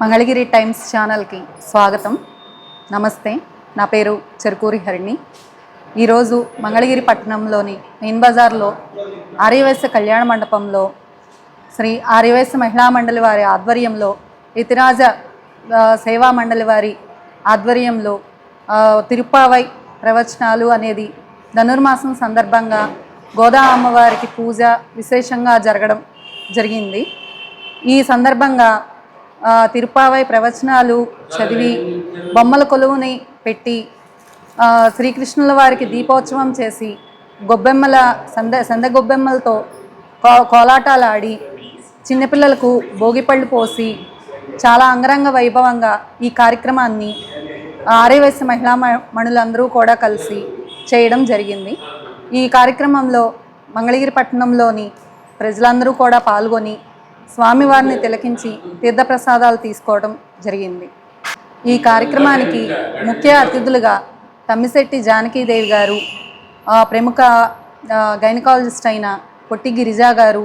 Mangalagiri times ఛానల్కి స్వాగతం. నమస్తే నా పేరు చెరుకూరి హరిణి. ఈరోజు మంగళగిరి పట్టణంలోని మెయిన్ బజార్లో ఆర్యవేశ కళ్యాణ మండపంలో శ్రీ ఆర్యవేశ మహిళా మండలి వారి ఆధ్వర్యంలో ఇతిరాజ సేవా మండలి వారి ఆధ్వర్యంలో తిరుపావై తిరుప్పావై ప్రవచనాలు అనేది ధనుర్మాసం సందర్భంగా గోదా అమ్మవారికి పూజ విశేషంగా జరగడం జరిగింది. ఈ సందర్భంగా తిరుపావై ప్రవచనాలు చదివి బొమ్మల కొలువుని పెట్టి శ్రీకృష్ణుల వారికి దీపోత్సవం చేసి గొబ్బెమ్మల సంద సంద గొబ్బెమ్మలతో కో కోలాటాలు ఆడి చిన్నపిల్లలకు భోగిపళ్ళు పోసి చాలా అంగరంగ వైభవంగా ఈ కార్యక్రమాన్ని ఆర్యవయస్సు మహిళా మ- మణులందరూ కూడా కలిసి చేయడం జరిగింది. ఈ కార్యక్రమంలో మంగళగిరి పట్టణంలోని ప్రజలందరూ కూడా పాల్గొని స్వామివారిని తిలకించి తీర్థప్రసాదాలు తీసుకోవడం జరిగింది. ఈ కార్యక్రమానికి ముఖ్య అతిథులుగా తమ్మిశెట్టి జానకీదేవి గారు ఆ, ప్రముఖ గైనకాలజిస్ట్ అయిన పొట్టి గిరిజా గారు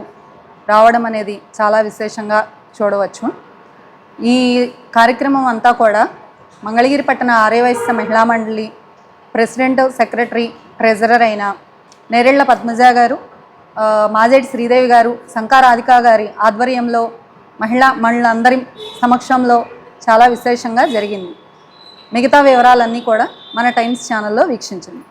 రావడం అనేది చాలా విశేషంగా చూడవచ్చు. ఈ కార్యక్రమం అంతా కూడా మంగళగిరి పట్టణ ఆర్యవైశ్య మహిళా మండలి ప్రెసిడెంట్ సెక్రటరీ ట్రెజరర్ అయిన నేరెళ్ళ పద్మజ గారు మాజేటి శ్రీదేవి గారు శంకరాధిక గారి ఆధ్వర్యంలో మహిళా మహిళలందరి సమక్షంలో చాలా విశేషంగా జరిగింది. మిగతా వివరాలన్నీ కూడా మన టైమ్స్ ఛానల్లో వీక్షించండి.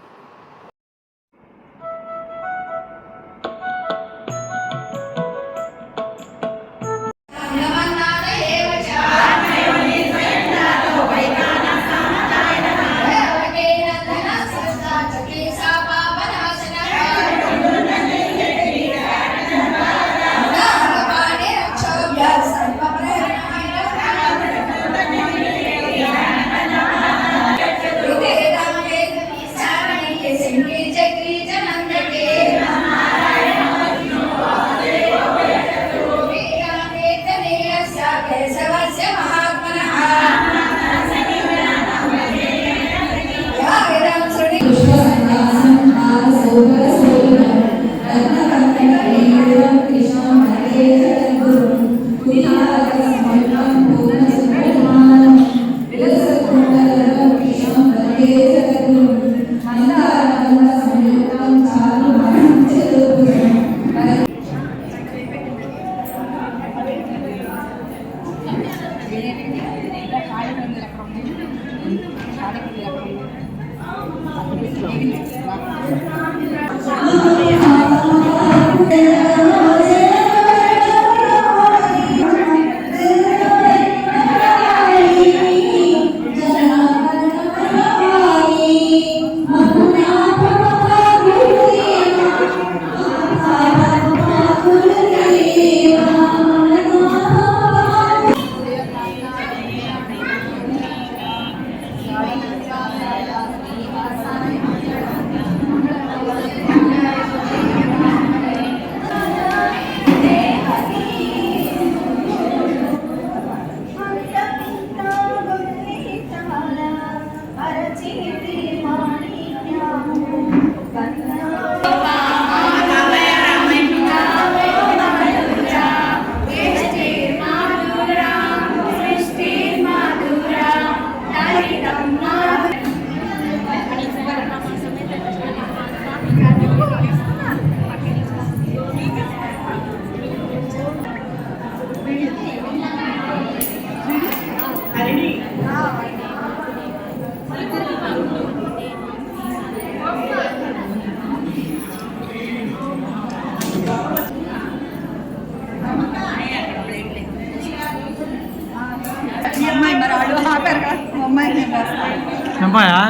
Nampak ya?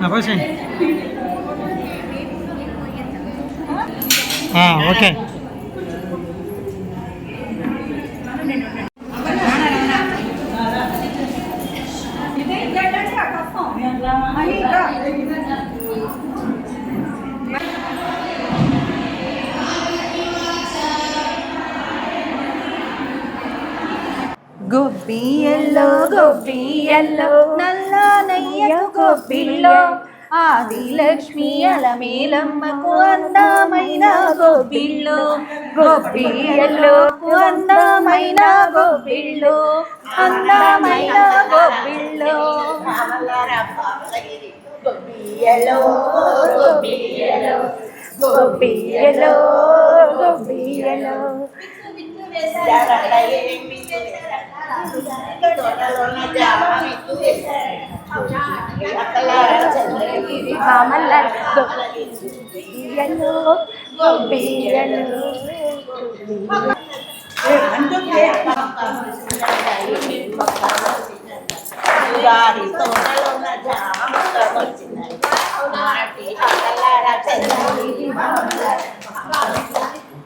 Apa sih? Ah, oke. గొబ్బియల్లో గొబ్బియల్లో నల్ల నెయ్యకు గొబ్బిల్లో ఆదిలక్ష్మి అలమేలమ్మకు అందమైన గోపిల్లు గోపియల్లుకు అందమైన గోపిల్లు అందమైన గోపిల్లు. గోపియలో గోపియలో గోపియలో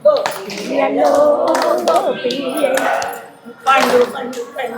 గోపియలో గోపియలో గోపియలో పండు పండు పండు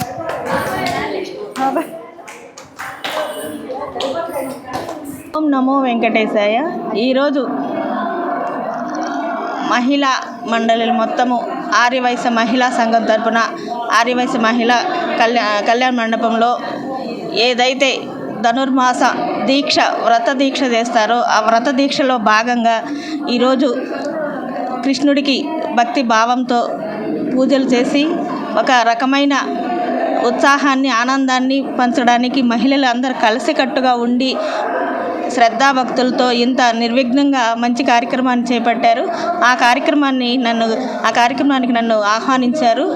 నమో వెంకటేశాయ. ఈరోజు మహిళా మండలిలు మొత్తము ఆర్యవైశ్య మహిళా సంఘం తరపున ఆర్యవైశ్య మహిళా కళ్యా కళ్యాణ మండపంలో ఏదైతే ధనుర్మాస దీక్ష వ్రత దీక్ష చేస్తారో ఆ వ్రత దీక్షలో భాగంగా ఈరోజు కృష్ణుడికి భక్తి భావంతో పూజలు చేసి ఒక రకమైన ఉత్సాహాన్ని ఆనందాన్ని పంచడానికి మహిళలు అందరూ కలిసికట్టుగా ఉండి శ్రద్ధాభక్తులతో ఇంత నిర్విఘ్నంగా మంచి కార్యక్రమాన్ని చేపట్టారు. ఆ కార్యక్రమాన్ని నన్ను ఆ కార్యక్రమానికి నన్ను ఆహ్వానించారు.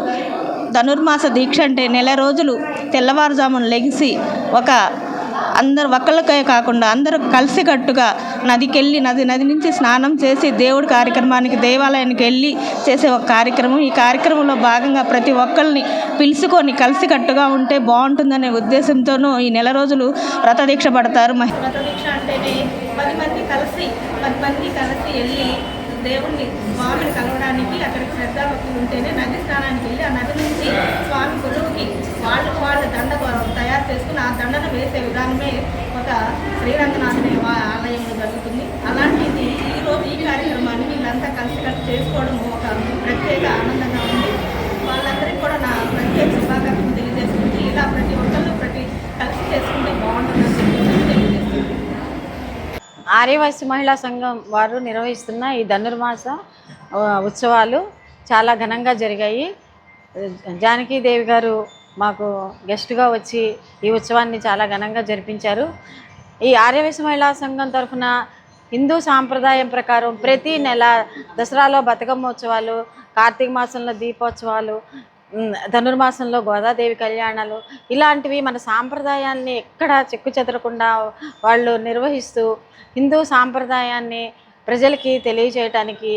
ధనుర్మాస దీక్ష అంటే నెల రోజులు తెల్లవారుజామున లెగిసి ఒక అందరు ఒకళ్ళకే కాకుండా అందరూ కలిసికట్టుగా నదికి వెళ్ళి నది నది నుంచి స్నానం చేసి దేవుడి కార్యక్రమానికి దేవాలయానికి వెళ్ళి చేసే ఒక కార్యక్రమం. ఈ కార్యక్రమంలో భాగంగా ప్రతి ఒక్కరిని పిలుచుకొని కలిసికట్టుగా ఉంటే బాగుంటుందనే ఉద్దేశంతోనూ ఈ నెల రోజులు వ్రతదీక్ష పడతారు. మహిళ వ్రతదీక్ష అంటేనే పది మంది కలిసి పది మంది కలిసి వెళ్ళి దేవుణ్ణి స్వామిని కలవడానికి అక్కడికి శ్రద్ధాభక్తులు ఉంటేనే నది స్నానానికి వెళ్ళి ఆ నది నుంచి స్వామి గురువుకి వాళ్ళు వాళ్ళ దండ తయారు చేసుకుని ఆ దండను వేసే విధానమే ఒక శ్రీరంగనాథుని ఆలయంలో జరుగుతుంది. అలాంటిది ఈ రోజు ఈ కార్యక్రమాన్ని వీళ్ళంతా కలిసి కలిసి చేసుకోవడం ఒక ప్రత్యేక ఆనందంగా ఉంది. వాళ్ళందరికీ కూడా నా ప్రత్యేక శుభాకాంక్షలు తెలియజేస్తుంది ఇలా ప్రతి ఒక్కళ్ళు ప్రతి కలిసి చేసుకుంటే బాగుంటుందని చెప్పి ఆర్యవైశ్య మహిళా సంఘం వారు నిర్వహిస్తున్న ఈ ధనుర్మాస ఉత్సవాలు చాలా ఘనంగా జరిగాయి. జానకీదేవి గారు మాకు గెస్ట్గా వచ్చి ఈ ఉత్సవాన్ని చాలా ఘనంగా జరిపించారు. ఈ ఆర్యవైశ్య మహిళా సంఘం తరఫున హిందూ సాంప్రదాయం ప్రకారం ప్రతి నెల దసరాలో బతుకమ్మ ఉత్సవాలు కార్తీక మాసంలో దీపోత్సవాలు ధనుర్మాసంలో గోదాదేవి కళ్యాణాలు ఇలాంటివి మన సాంప్రదాయాన్ని ఎక్కడ చెక్కు చెదరకుండా వాళ్ళు నిర్వహిస్తూ హిందూ సాంప్రదాయాన్ని ప్రజలకి తెలియజేయటానికి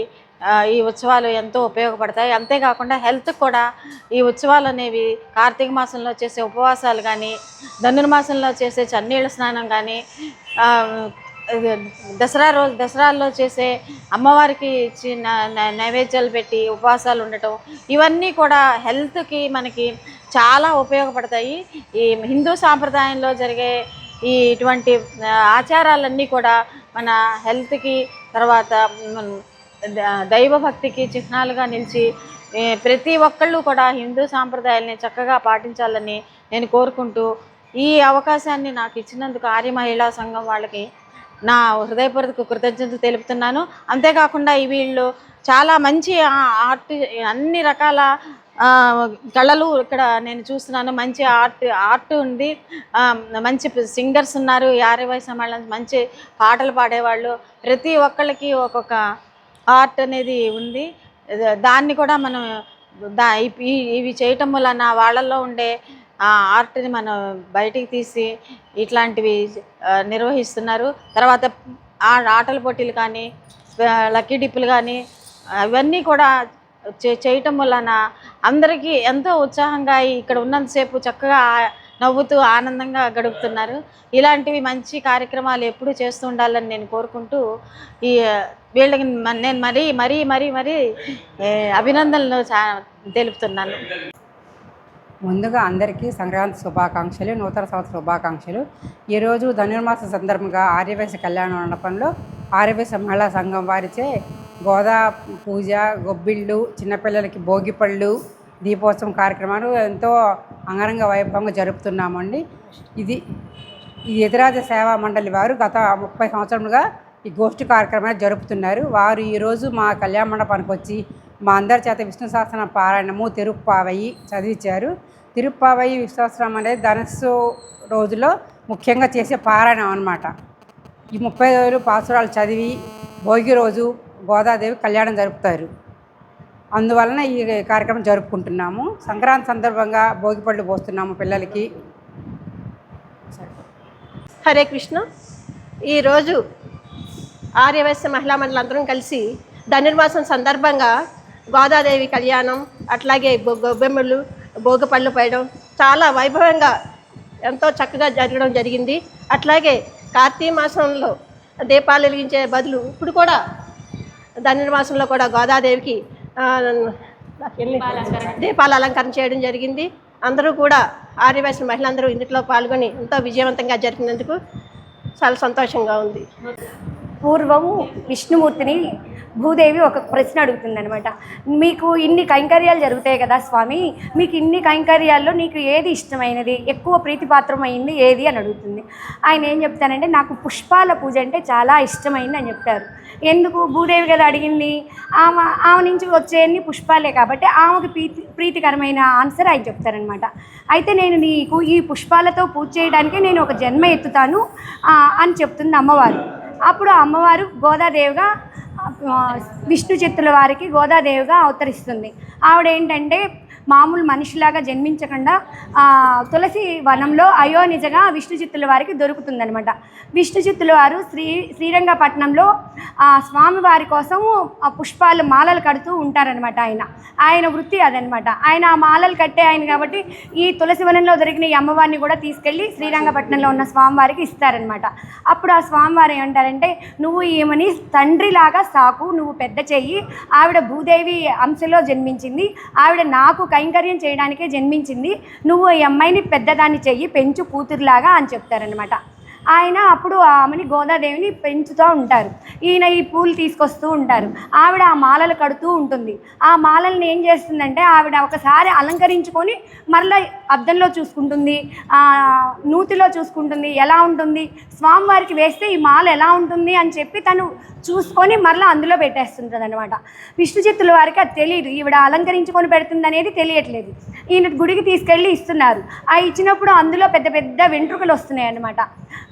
ఈ ఉత్సవాలు ఎంతో ఉపయోగపడతాయి. అంతేకాకుండా హెల్త్ కూడా ఈ ఉత్సవాలు అనేవి కార్తీక మాసంలో చేసే ఉపవాసాలు కానీ ధనుర్మాసంలో చేసే చన్నీళ్ళ స్నానం కానీ దసరా రోజు దసరాల్లో చేసే అమ్మవారికి ఇచ్చి న- నైవేద్యాలు పెట్టి ఉపవాసాలు ఉండటం ఇవన్నీ కూడా హెల్త్కి మనకి చాలా ఉపయోగపడతాయి. ఈ హిందూ సాంప్రదాయంలో జరిగే ఈ ఇటువంటి ఆచారాలన్నీ కూడా మన హెల్త్కి తర్వాత దైవభక్తికి చిహ్నాలుగా నిలిచి ప్రతి ఒక్కళ్ళు కూడా హిందూ సాంప్రదాయాల్ని చక్కగా పాటించాలని నేను కోరుకుంటూ ఈ అవకాశాన్ని నాకు ఇచ్చినందుకు ఆర్య మహిళా సంఘం వాళ్ళకి నా హృదయపూర్వక కృతజ్ఞతలు తెలుపుతున్నాను. అంతేకాకుండా ఈ వీళ్ళు చాలా మంచి ఆర్ట్ అన్ని రకాల కళలు ఇక్కడ నేను చూస్తున్నాను. మంచి ఆర్ట్ ఆర్ట్ ఉంది. మంచి సింగర్స్ ఉన్నారు. ఈ ఆర్యవై మంచి పాటలు పాడేవాళ్ళు. ప్రతి ఒక్కళ్ళకి ఒక్కొక్క ఆర్ట్ అనేది ఉంది. దాన్ని కూడా మనం దా ఇవి చేయటం వలన వాళ్ళల్లో ఉండే ఆ ఆర్ట్ని మనం బయటికి తీసి ఇట్లాంటివి నిర్వహిస్తున్నారు. తర్వాత ఆ ఆటల పోటీలు కానీ లక్కీ డిప్పులు కానీ అవన్నీ కూడా చే చేయటం వలన అందరికీ ఎంతో ఉత్సాహంగా ఇక్కడ ఉన్నంతసేపు చక్కగా నవ్వుతూ ఆనందంగా గడుపుతున్నారు. ఇలాంటివి మంచి కార్యక్రమాలు ఎప్పుడూ చేస్తూ ఉండాలని నేను కోరుకుంటూ ఈ వీళ్ళకి నేను మరీ మరీ మరీ మరీ అభినందనలు చా తెలుపుతున్నాను. ముందుగా అందరికీ సంక్రాంతి శుభాకాంక్షలు నూతన సంవత్సర శుభాకాంక్షలు. ఈరోజు ధనుర్మాస సందర్భంగా ఆర్యవేశ కళ్యాణ మండపంలో ఆర్యవేశ మహిళా సంఘం వారిచే గోదా పూజ గొబ్బిళ్ళు చిన్నపిల్లలకి భోగిపళ్ళు దీపోత్సవం కార్యక్రమాలు ఎంతో అంగరంగ వైభవంగా జరుపుతున్నామండి. ఇది ఈ ఎదురాజ సేవా మండలి వారు గత ముప్పై సంవత్సరములుగా ఈ గోష్ఠి కార్యక్రమాలు జరుపుతున్నారు. వారు ఈరోజు మా కళ్యాణ మండపానికి వచ్చి మా అందరి చేత విష్ణు సహస్ర పారాయణము తిరుప్పావయి చదివించారు. తిరుప్పావయి విశ్వాసనం అనేది ధనస్సు రోజులో ముఖ్యంగా చేసే పారాయణం అనమాట ఈ ముప్పై రోజులు పాసురాలు చదివి భోగి రోజు గోదాదేవి కళ్యాణం జరుపుతారు. అందువలన ఈ కార్యక్రమం జరుపుకుంటున్నాము. సంక్రాంతి సందర్భంగా భోగిపళ్ళు పోస్తున్నాము పిల్లలకి. హరే కృష్ణ. ఈరోజు ఆర్యవైశ్య మహిళా మండలందరం కలిసి ధనుర్మాసం సందర్భంగా గోదాదేవి కళ్యాణం అట్లాగే బొ- గొబ్బెమ్మలు భోగపళ్ళు పోయడం చాలా వైభవంగా ఎంతో చక్కగా జరగడం జరిగింది. అట్లాగే కార్తీక మాసంలో దీపాలు వెలిగించే బదులు ఇప్పుడు కూడా ధనుర్మాసంలో కూడా గోదాదేవికి దీపాలు దీపాల అలంకరణ చేయడం జరిగింది. అందరూ కూడా ఆర్యవైశ్య మహిళలందరూ ఇందులో పాల్గొని ఎంతో విజయవంతంగా జరిగినందుకు చాలా సంతోషంగా ఉంది. పూర్వము విష్ణుమూర్తిని భూదేవి ఒక ప్రశ్న అడుగుతుందనమాట మీకు ఇన్ని కైంకర్యాలు జరుగుతాయి కదా స్వామి మీకు ఇన్ని కైంకర్యాల్లో నీకు ఏది ఇష్టమైనది? ఎక్కువ ప్రీతిపాత్రమైంది ఏది అని అడుగుతుంది. ఆయన ఏం చెప్తానంటే నాకు పుష్పాల పూజ అంటే చాలా ఇష్టమైంది అని చెప్తారు. ఎందుకు? భూదేవి కదా అడిగింది. ఆమె ఆమె నుంచి వచ్చేయన్ని పుష్పాలే కాబట్టి ఆమెకు ప్రీతి ప్రీతికరమైన ఆన్సర్ ఆయన చెప్తారనమాట అయితే నేను నీకు ఈ పుష్పాలతో పూజ చేయడానికి నేను ఒక జన్మ ఎత్తుతాను అని చెప్తుంది అమ్మవారు. అప్పుడు అమ్మవారు గోదాదేవిగా విష్ణు చిత్తుల వారికి గోదాదేవిగా అవతరిస్తుంది. ఆవిడ ఏంటంటే మామూలు మనిషిలాగా జన్మించకుండా తులసి వనంలో అయోనిజగా విష్ణు చిత్తుల వారికి దొరుకుతుందనమాట విష్ణు చిత్తుల వారు శ్రీ శ్రీరంగపట్నంలో స్వామివారి కోసం పుష్పాలు మాలలు కడుతూ ఉంటారనమాట ఆయన. ఆయన వృత్తి అదనమాట ఆయన ఆ మాలలు కట్టే ఆయన కాబట్టి ఈ తులసి వనంలో దొరికిన ఈ అమ్మవారిని కూడా తీసుకెళ్ళి శ్రీరంగపట్నంలో ఉన్న స్వామివారికి ఇస్తారనమాట అప్పుడు ఆ స్వామివారు ఏమంటారంటే నువ్వు ఈమెని తండ్రిలాగా సాకు నువ్వు పెద్ద చెయ్యి. ఆవిడ భూదేవి అంశలో జన్మించింది. ఆవిడ నాకు కైంకర్యం చేయడానికే జన్మించింది. నువ్వు ఈ అమ్మాయిని పెద్దదాన్ని చెయ్యి పెంచు కూతురులాగా అని చెప్తారనమాట ఆయన అప్పుడు ఆమెని గోదాదేవిని పెంచుతూ ఉంటారు. ఈయన ఈ పూలు తీసుకొస్తూ ఉంటారు. ఆవిడ ఆ మాలలు కడుతూ ఉంటుంది. ఆ మాలల్ని ఏం చేస్తుందంటే ఆవిడ ఒకసారి అలంకరించుకొని మరలా అద్దంలో చూసుకుంటుంది. నూతిలో చూసుకుంటుంది. ఎలా ఉంటుంది? స్వామివారికి వేస్తే ఈ మాల ఎలా ఉంటుంది అని చెప్పి తను చూసుకొని మరలా అందులో పెట్టేస్తుంటుంది అనమాట విష్ణు చిత్తుల వారికి అది తెలియదు ఈవిడ అలంకరించుకొని పెడుతుంది అనేది తెలియట్లేదు. ఈయన గుడికి తీసుకెళ్ళి ఇస్తున్నారు. ఆ ఇచ్చినప్పుడు అందులో పెద్ద పెద్ద వెంట్రుకలు వస్తున్నాయి అనమాట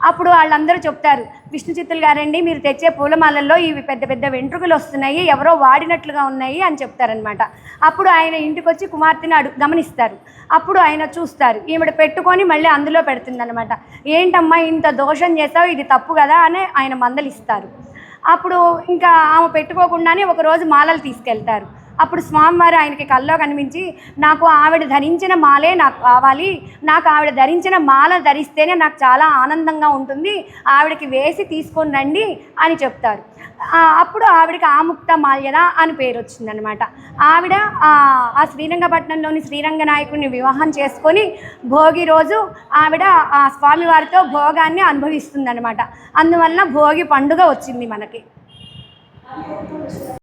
అప్పుడు వాళ్ళందరూ చెప్తారు విష్ణు చిత్తులు గారండి మీరు తెచ్చే పూలమాలల్లో ఇవి పెద్ద పెద్ద వెంట్రుకలు వస్తున్నాయి ఎవరో వాడినట్లుగా ఉన్నాయి అని చెప్తారనమాట అప్పుడు ఆయన ఇంటికి వచ్చి కుమార్తెని అడు గమనిస్తారు. అప్పుడు ఆయన చూస్తారు. ఈవిడ పెట్టుకొని మళ్ళీ అందులో పెడుతుందనమాట ఏంటమ్మా ఇంత దోషం చేసావు ఇది తప్పు కదా అని ఆయన మందలిస్తారు. అప్పుడు ఇంకా ఆమె పెట్టుకోకుండానే ఒకరోజు మాలలు తీసుకెళ్తారు. అప్పుడు స్వామివారు ఆయనకి కల్లో కనిపించి నాకు ఆవిడ ధరించిన మాలే నాకు కావాలి. నాకు ఆవిడ ధరించిన మాల ధరిస్తేనే నాకు చాలా ఆనందంగా ఉంటుంది. ఆవిడకి వేసి తీసుకొని రండి అని చెప్తారు. అప్పుడు ఆవిడకి ఆముక్త మాల్యద అని పేరు వచ్చిందనమాట ఆవిడ ఆ, శ్రీరంగపట్నంలోని శ్రీరంగ నాయకుడిని వివాహం చేసుకొని భోగి రోజు ఆవిడ ఆ స్వామివారితో భోగాన్ని అనుభవిస్తుందన్నమాట. అందువల్ల భోగి పండుగ వచ్చింది మనకి.